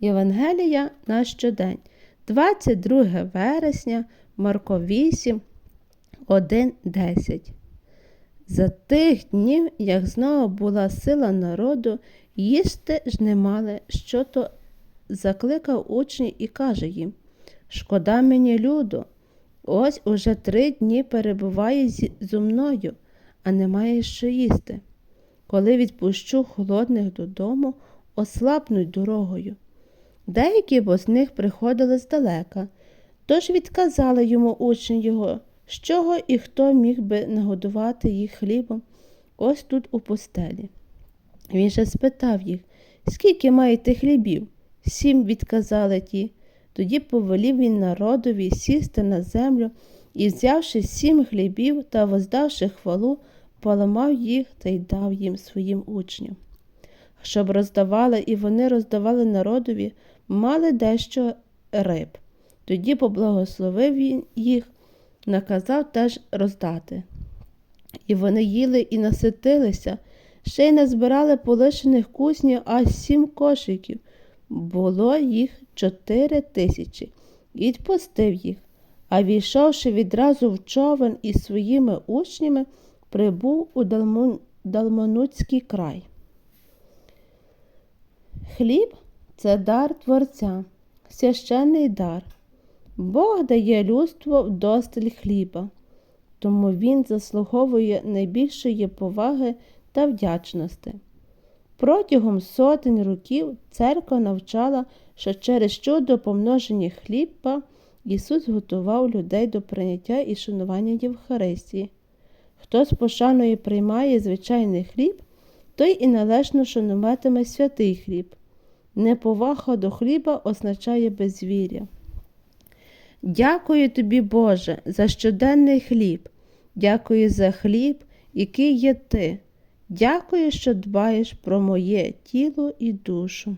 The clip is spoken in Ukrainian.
Євангелія на щодень, 22 вересня, Марко 8, 1, 10. За тих днів, як знову була сила народу, їсти ж не мали, що то закликав учні і каже їм Шкода мені люду, ось уже три дні перебуває зі мною, а немає що їсти. Коли відпущу холодних додому, ослабнуть дорогою. Деякі бо з них приходили здалека, тож відказали йому учні його, з чого і хто міг би нагодувати їх хлібом ось тут у пустелі. Він же спитав їх, скільки маєте хлібів? Сім відказали ті. Тоді повелів він народові сісти на землю і, взявши сім хлібів та воздавши хвалу, поламав їх та й дав їм своїм учням. Щоб роздавали, і вони роздавали народові, мали дещо риб. Тоді поблагословив він їх, наказав теж роздати. І вони їли і наситилися, ще й назбирали полишених куснів аж сім кошиків. Було їх чотири тисячі, і відпустив їх. А війшовши відразу в човен із своїми учнями, прибув у Далмун... Далмануцький край. Хліб це дар Творця, священний дар. Бог дає людство вдосталь хліба, тому він заслуговує найбільшої поваги та вдячності. Протягом сотень років церква навчала, що через чудо помноження хліба Ісус готував людей до прийняття і шанування Євхаристії. Хто з пошаною приймає звичайний хліб, той і належно шануватиме святий хліб. Неповага до хліба означає безвір'я. Дякую тобі, Боже, за щоденний хліб. Дякую за хліб, який є ти. Дякую, що дбаєш про моє тіло і душу.